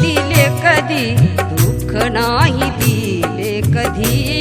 दिले कधी? दुःख नाही दिले कधी?